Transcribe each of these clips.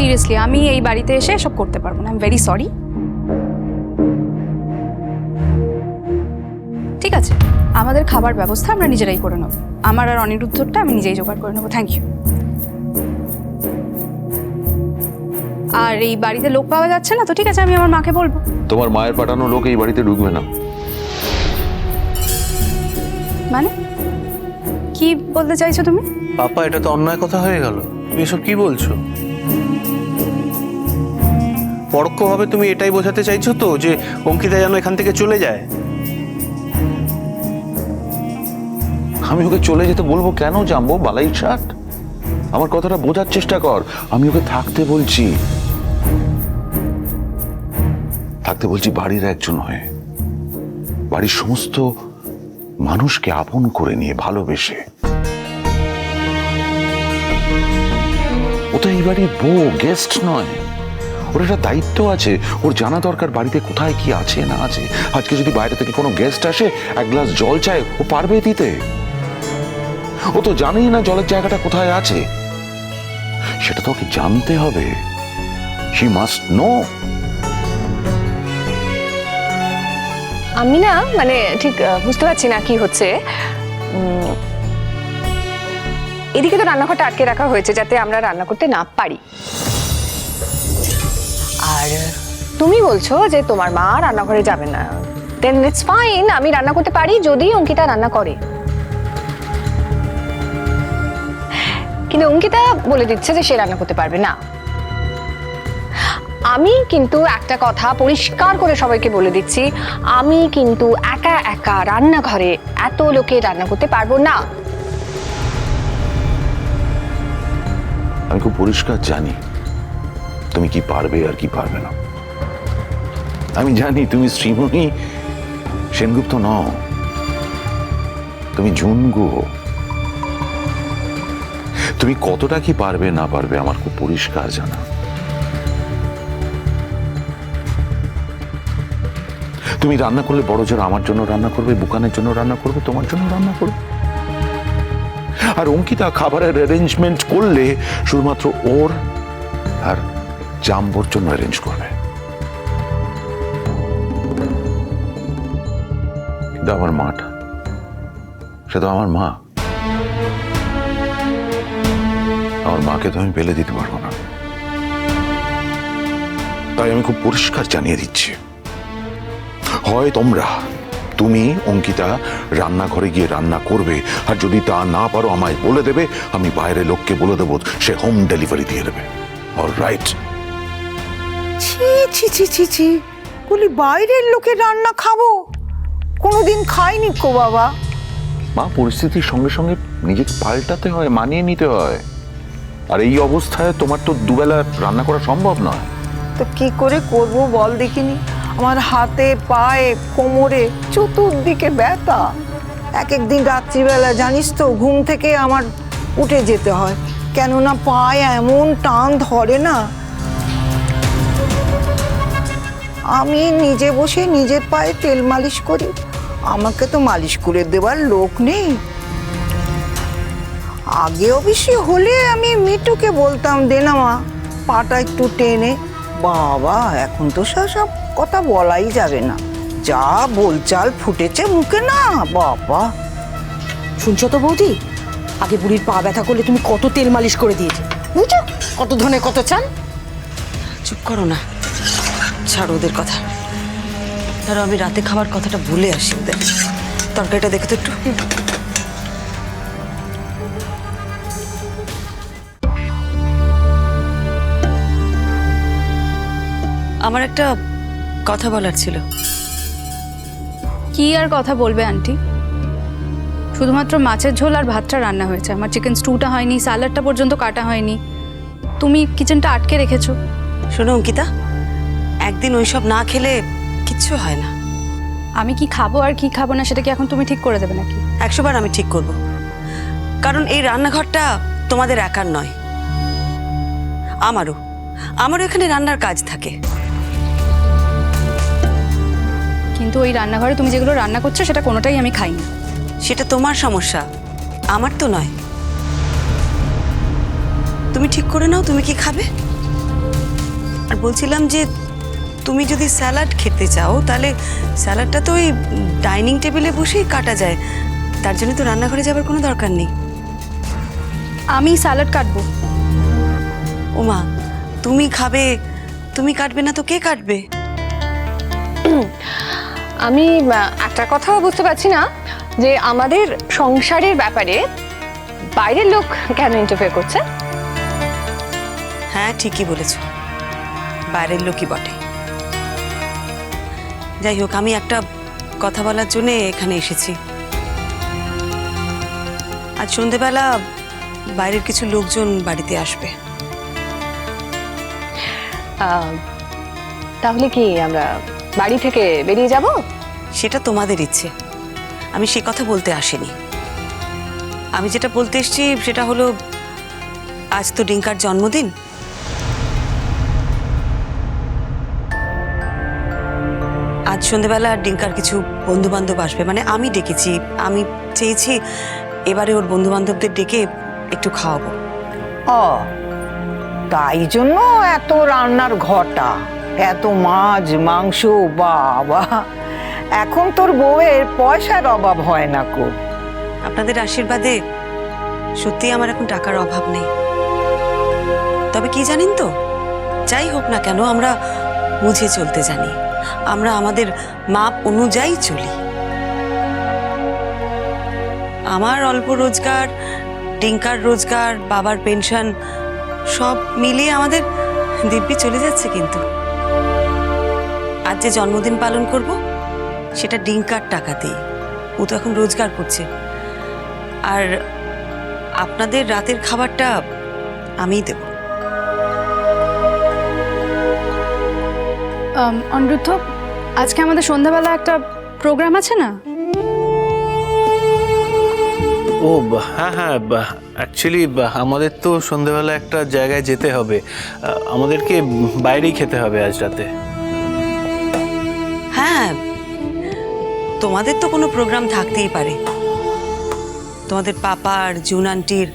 Seriously আমি এই বাড়িতে এসে এসব করতে পারব না। আই এম ভেরি সরি ঠিক আছে আমাদের খাবার ব্যবস্থা আমরা নিজেরাই করে নেব। আমার আর অনিরুদ্ধটা আমি নিজেই জোগাড় করে নেব। থ্যাংক ইউ আর এই বাড়িতে লোক পাওয়া যাচ্ছে না তো ঠিক আছে আমি আমার মাকে বলব। তোমার মায়ের পাঠানো লোক এই বাড়িতে ঢুকবে না। মানে? কি বলতে চাইছো তুমি? পাপা এটা তো অন্যায় কথা হয়ে গেল। তুমি এসব কি বলছো? পরোক্ষভাবে তুমি এটাই বোঝাতে চাইছো তো যে অঙ্কিতা যেন এখান থেকে চলে যায়? আমি ওকে চলে যেতে বলব কেন জানব বালাই শার্ট আমার কথাটা বোঝার চেষ্টা কর। আমি ওকে থাকতে বলছি। থাকতে বলছি বাড়ির একজন হয়ে। বাড়ির সমস্ত মানুষকে আপন করে নিয়ে, ভালোবেসে। ও তো এই বাড়ির বউ গেস্ট নয়। ওর একটা দায়িত্ব আছে। ওর জানা দরকার বাড়িতে কোথায় কি আছে, না আছে। আজকে যদি বাইরে থেকে কোনো গেস্ট আসে, এক গ্লাস জল চায়, ও পারবে দিতে? ও তো জানেই না জলের জায়গাটা কোথায় আছে। সেটা তো ওকে জানতে হবে। শি মাস্ট নো আমি না মানে ঠিক বুঝতে পারছি না কি হচ্ছে। এদিকে তো রান্নাঘরটা আটকে রাখা হয়েছে যাতে আমরা রান্না করতে না পারি। আর তুমি বলছো যে তোমার মা রান্নাঘরে যাবে না। দেন ইটস ফাইন আমি রান্না করতে পারি যদি অঙ্কিতা রান্না করে। কিন্তু অঙ্কিতা বলে দিচ্ছে যে সে রান্না করতে পারবে না। আমি কিন্তু একটা কথা পরিষ্কার করে সবাইকে বলে দিচ্ছি, আমি কিন্তু একা একা রান্নাঘরে এত লোকে রান্না করতে পারব না। আমি খুব পরিষ্কার জানি। তুমি কি পারবে আর কি পারবে না? আমি জানি তুমি শ্রীমণি সেনগুপ্ত নও। তুমি জুনগু। তুমি কতটা কি পারবে না পারবে আমার খুব পরিষ্কার জানা। তুমি রান্না করলে বড় জোর আমার জন্য রান্না করবে, বুকানের জন্য রান্না করবে, তোমার জন্য রান্না করবে। আর অঙ্কিতা খাবারের অ্যারেঞ্জমেন্ট করলে শুধুমাত্র ওর আর জাম্বোর জন্য অ্যারেঞ্জ করবে। কিন্তু আমার মাটা সে তো আমার মা। আমার মাকে তো আমি ফেলে দিতে পারব না। তাই আমি খুব পরিষ্কার জানিয়ে দিচ্ছি। হয় তোমরা, তুমি, অঙ্কিতা, রান্নাঘরে গিয়ে রান্না করবে, আর যদি তা না পারো আমায় বলে দেবে, আমি বাইরে লোককে বলে দেবো, সে হোম ডেলিভারি দিয়ে দেবে। অল রাইট ছি ছি ছি ছি ছি। বলি বাইরের লোকের রান্না খাব? কোনোদিন খাইনি কো বাবা। মা পরিস্থিতির সঙ্গে সঙ্গে নিজেকে পাল্টাতে হয় মানিয়ে নিতে হয়। আর এই অবস্থায় তোমার তো দুবেলা রান্না করা সম্ভব নয়। তো কি করে করব বল দেখিনি? আমার হাতে পায়ে কোমরে চতুর্দিকে ব্যথা। এক এক দিন রাত্রিবেলা জানিস তো ঘুম থেকে আমার উঠে যেতে হয়। কেননা পায়ে এমন টান ধরে না আমি নিজে বসে নিজের পায়ে তেল মালিশ করি। আমাকে তো মালিশ করে দেওয়ার লোক নেই। আগে অবশ্যই হলে আমি মিটুকে বলতাম, দে না মা, পাটা একটু টেনে। বাবা, এখন তো সব সব কথা বলাই যাবে না। যা বলচাল ফুটেছে মুখে না, বাবা। শুনছো তো বৌদি? আগে বুড়ির পা ব্যথা করলে তুমি কত তেল মালিশ করে দিয়েছ? বুঝছ? কত ধনে, কত চান চুপ করো না। ছাড়ো ওদের কথা। ধরো আমি রাতে খাবার কথাটা ভুলে আসি ওদের। তরকারিটা দেখে তো একটু আমার একটা কথা বলার ছিল। কি আর কথা বলবে আন্টি? শুধুমাত্র মাছের ঝোল আর ভাতটা রান্না হয়েছে। আমার চিকেন স্টুটা হয়নি স্যালাডটা পর্যন্ত কাটা হয়নি। তুমি কিচেনটা আটকে রেখেছো। শোনো অঙ্কিতা। একদিন ওইসব না খেলে কিচ্ছু হয় না। আমি কি খাব আর কি খাব না সেটা কি এখন তুমি ঠিক করে দেবে নাকি? একশোবার আমি ঠিক করব। কারণ এই রান্নাঘরটা তোমাদের একার নয়। আমারও। আমারও এখানে রান্নার কাজ থাকে। কিন্তু ওই রান্নাঘরে তুমি যেগুলো রান্না করছ সেটা কোনোটাই আমি খাই না সেটা তোমার সমস্যা। আমার তো নয়। তুমি ঠিক করে নাও তুমি কি খাবে? আর বলছিলাম যে তুমি যদি স্যালাড খেতে চাও তাহলে স্যালাডটা তো ওই ডাইনিং টেবিলে বসেই কাটা যায়। তার জন্য তো রান্নাঘরে যাবার কোনো দরকার নেই। আমি স্যালাড কাটবো। ওমা তুমি খাবে তুমি কাটবে না তো কে কাটবে? আমি একটা কথাও বুঝতে পারছি না যে আমাদের সংসারের ব্যাপারে বাইরের লোক কেন ইন্টারফেয়ার করছে? হ্যাঁ ঠিকই বলেছ। বাইরের লোকই বটে। যাই হোক আমি একটা কথা বলার জন্যে এখানে এসেছি। আজ সন্ধেবেলা বাইরের কিছু লোকজন বাড়িতে আসবে। তাহলে কি আমরা বাড়ি থেকে বেরিয়ে যাব? সেটা তোমাদের ইচ্ছে। আমি সে কথা বলতে আসিনি। আমি যেটা বলতে এসেছি সেটা হলো আজ তো ডিঙ্কার জন্মদিন। আজ সন্ধেবেলা ডিঙ্কার কিছু বন্ধু বান্ধব আসবে। মানে আমি ডেকেছি আমি চেয়েছি এবারে ওর বন্ধু বান্ধবদের ডেকে একটু খাওয়াবো। ও তাই জন্য এত রান্নার ঘটা এত মাছ মাংস বাবা। এখন তোর বউয়ের পয়সার অভাব হয় না কো। আপনাদের আশীর্বাদে সত্যি আমার এখন টাকার অভাব নেই। তবে কি জানেন তো? যাই হোক না কেন আমরা বুঝে চলতে জানি। আমরা আমাদের মাপ অনুযায়ী চলি। আমার অল্প রোজগার ডিঙ্কার রোজগার, বাবার পেনশন, সব মিলিয়ে আমাদের দিব্যি চলে যাচ্ছে কিন্তু। আজ যে জন্মদিন পালন করব, সেটা ডিঙ্কার টাকাতেই ও তো এখন রোজগার করছে। আর আপনাদের রাতের খাবারটা আমিই দেব। অনিরুদ্ধ আজকে আমাদের সন্ধ্যাবেলা একটা প্রোগ্রাম আছে না? ও বা- হ্যাঁ হ্যাঁ অ্যাকচুয়ালি আমাদের তো সন্ধেবেলা একটা জায়গায় যেতে হবে। আমাদেরকে বাইরেই খেতে হবে আজ রাতে। হ্যাঁ তোমাদের তো কোনো প্রোগ্রাম থাকতেই পারে। তোমাদের পাপার জুন আন্টির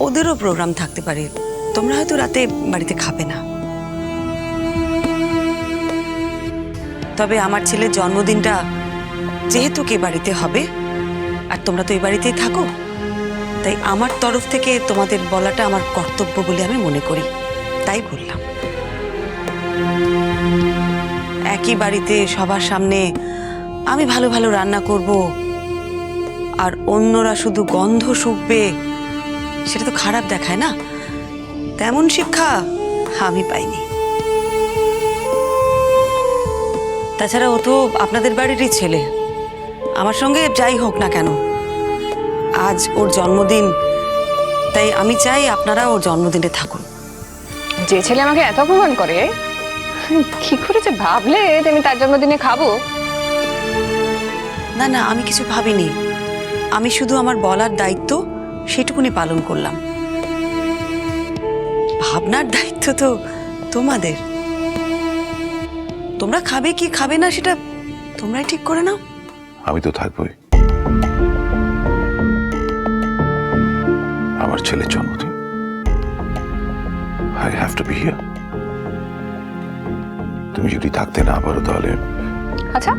ওদেরও প্রোগ্রাম থাকতে পারে। তোমরা হয়তো রাতে বাড়িতে খাবে না। তবে আমার ছেলের জন্মদিনটা যেহেতু কে বাড়িতে হবে, আর তোমরা তো এই বাড়িতেই থাকো, তাই আমার তরফ থেকে তোমাদের বলাটা আমার কর্তব্য বলে আমি মনে করি, তাই বললাম। একই বাড়িতে সবার সামনে আমি ভালো ভালো রান্না করব, আর অন্যরা শুধু গন্ধ শুকবে, সেটা তো খারাপ দেখায় না, তেমন শিক্ষা আমি পাইনি। তাছাড়া ও তো আপনাদের বাড়িরই ছেলে। আমার সঙ্গে যাই হোক না কেন আজ ওর জন্মদিন তাই আমি চাই আপনারা ওর জন্মদিনে থাকুন। যে ছেলে আমাকে এত অপমান করে কি করে যে ভাবলে আমি তার জন্মদিনে খাব? না না আমি কিছু ভাবিনি। আমি শুধু আমার বলার দায়িত্ব সেটুকুনি পালন করলাম। ভাবনার দায়িত্ব তো তোমাদের। তোমরা খাবে কি খাবে না সেটা তোমরাই ঠিক করে নাও। আমি তো থাকবই। আমার ছেলের জন্মদিন। I have to be here তুমি যদি থাকতে না পারো তাহলে আচ্ছা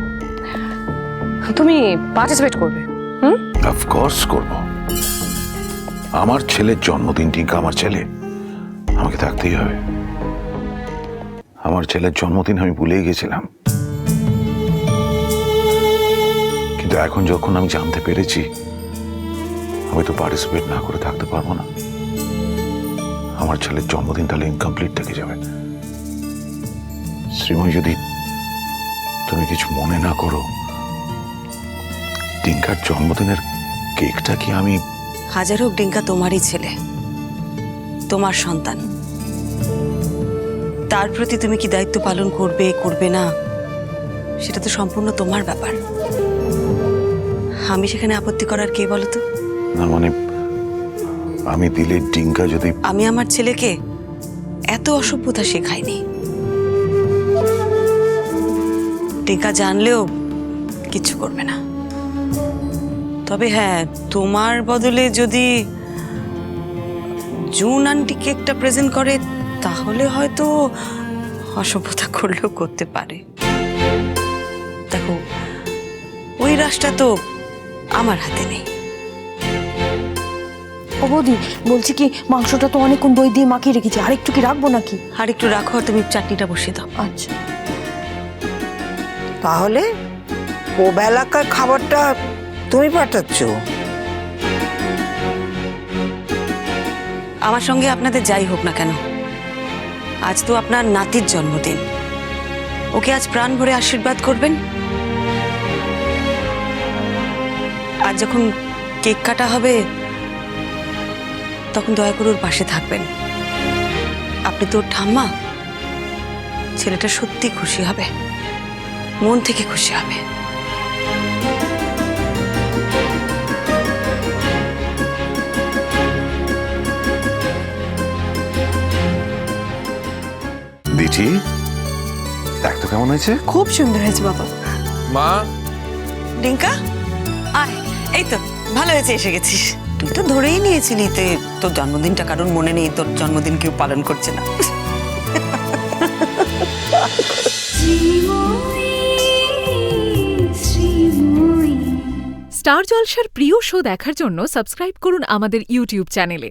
তুমি পার্টিসিপেট করবে হুম? অফকোর্স করব। আমার ছেলের জন্মদিন টিঙ্কা আমার ছেলে আমাকে থাকতেই হবে। আমার ছেলের জন্মদিন আমি ভুলেই গেছিলাম। কিন্তু এখন যখন আমি জানতে পেরেছি, আমি তো পার্টিসিপেট না করে থাকতে পারব না। আমার ছেলের জন্মদিন তাহলে ইনকমপ্লিট থেকে যাবে। শ্রীময়, যদি তুমি কিছু মনে না করো, ডিঙ্কার জন্মদিনের কেকটা কি আমি হাজার হোক ডিঙ্কা তোমারই ছেলে, তোমার সন্তান। তার প্রতি তুমি কি দায়িত্ব পালন করবে করবে না? সেটা তো সম্পূর্ণ তোমার ব্যাপার। আমি সেখানে আপত্তি করার কে বলো তো? না মানে আমি দিলে ডিঙ্কা যদি আমি আমার ছেলেকে এত অসভ্যতা শেখাইনি। টিকা জানলেও কিচ্ছু করবে না। তবে হ্যাঁ তোমার বদলে যদি জুন আন্টি কেকটা প্রেজেন্ট করে তাহলে হয়তো অসভ্যতা করলেও করতে পারে। দেখো ওই রাসটা তো আমার হাতে নেই। ও বৌদি বলছি কি মাংসটা তো অনেকক্ষণ দই দিয়ে মাখিয়ে রেখেছি। আর একটু কি রাখব নাকি? আর একটু রাখো আর তুমি চাটনিটা বসিয়ে দাও। আচ্ছা। তাহলে ও বেলাকার খাবারটা তুমি পাঠাচ্ছ? আমার সঙ্গে আপনাদের যাই হোক না কেন। আজ তো আপনার নাতির জন্মদিন। ওকে আজ প্রাণ ভরে আশীর্বাদ করবেন? আর যখন কেক কাটা হবে, তখন দয়া করে ওর পাশে থাকবেন। আপনি তো ওর ঠাম্মা। ছেলেটা সত্যি খুশি হবে। মন থেকে খুশি হবে। দিঠি দেখ তো কেমন হয়েছে? খুব সুন্দর হয়েছে বাবা। মা? ডিঙ্কা? আয় এই তো ভালো হয়েছে এসে গেছিস। তুই তো ধরেই নিয়েছিলি তে তোর জন্মদিনটা কারণ মনে নেই তোর জন্মদিন কেউ পালন করছে না। স্টার জলসার প্রিয় শো দেখার জন্য সাবস্ক্রাইব করুন আমাদের ইউটিউব চ্যানেলে।